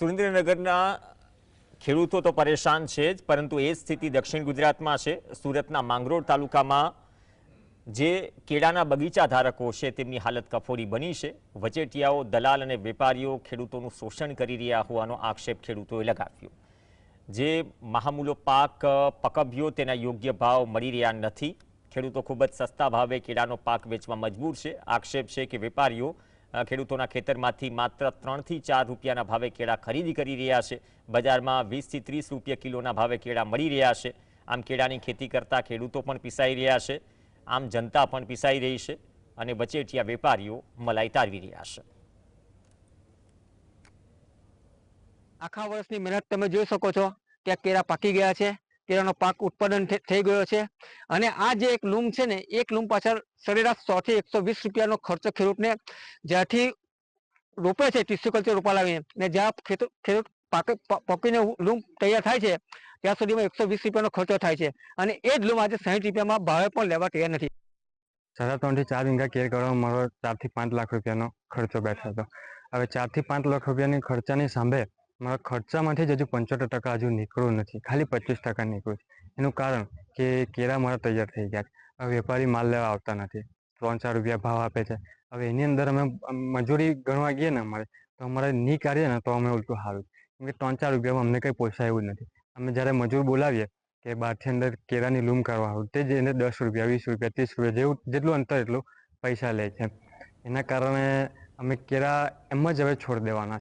સુરેન્દ્રનગરના ખેડૂતો તો પરેશાન છે જ, પરંતુ એ સ્થિતિ દક્ષિણ ગુજરાતમાં છે. સુરતના માંગરોળ તાલુકામાં જે કેળાના બગીચા ધારકો છે, તેમની હાલત કફોડી બની છે. વચેટિયાઓ, દલાલ અને વેપારીઓ ખેડૂતોનું શોષણ કરી રહ્યા હોવાનો આક્ષેપ ખેડૂતોએ લગાવ્યો. જે મહામૂલો પાક પકવ્યો તેના યોગ્ય ભાવ મળી રહ્યા નથી. ખેડૂતો ખૂબ જ સસ્તા ભાવે કેળાનો પાક વેચવા મજબૂર છે. આક્ષેપ છે કે વેપારીઓ ખેડૂતોના ખેતરમાંથી માત્ર ત્રણથી ચાર રૂપિયાના ભાવે કેળા ખરીદી કરી રહ્યા છે. બજારમાં વીસથી ત્રીસ રૂપિયા કિલોના ભાવે કેળા મળી રહ્યા છે. આમ કેળાની ખેતી કરતા ખેડૂતો પણ પીસાઈ રહ્યા છે. આમ જનતા પણ પીસાઈ રહી છે અને બચેટિયા વેપારીઓ મલાઈ તારવી રહ્યા છે. આખા વર્ષની મહેનત તમે જોઈ શકો છો ત્યાં કેળા પાકી ગયા છે. કેળાનો પાક ઉત્પાદન થઈ ગયો છે. અને આ જે એક લૂમ છે ને, એક લૂમ પાછળ સરેરાશ સો થી એકસો વીસ રૂપિયાનો ખર્ચો ખેડૂતને જ્યાંથી રોપે છે ટીસ્યુ કલ્ચર રોપા લાવીને. ને જ્યાં ખેડૂત ખેડૂત પાકે પકીને લૂમ તૈયાર થાય છે, ત્યાં સુધીમાં એકસો વીસ રૂપિયાનો ખર્ચો થાય છે. અને એ જ લૂમ આજે સાહીઠ રૂપિયામાં ભાવે પણ લેવા તૈયાર નથી. સાડા ત્રણથી ચાર વીંગા કેર કરવામાં મારો ચારથી પાંચ લાખ રૂપિયાનો ખર્ચો બેઠો હતો. હવે ચારથી પાંચ લાખ રૂપિયાની ખર્ચાની સામે મારા ખર્ચામાંથી જ હજુ પંચોતેર ટકા હજુ નીકળ્યું નથી. ખાલી પચીસ ટકા નીકળ્યું છે. એનું કારણ કે કેળા મારા તૈયાર થઈ ગયા છે. હવે વેપારી માલ લેવા આવતા નથી. ત્રણ ચાર રૂપિયા ભાવ આપે છે. હવે એની અંદર અમે મજૂરી ગણવા ગઈએ ને અમારે, તો અમારે નહીં કાઢીએ ને તો અમે ઉલટું સારું કેમ કે ત્રણ ચાર રૂપિયામાં અમને કંઈ પોસાય એવું નથી. અમે જ્યારે મજૂર બોલાવીએ કે બહારથી અંદર કેળાની લૂમ કરવા આવું તે જ એને દસ રૂપિયા, વીસ રૂપિયા, ત્રીસ રૂપિયા જેવું, જેટલું અંતર એટલું પૈસા લે છે. એના કારણે અમે કેળા એમ જ હવે છોડી દેવાના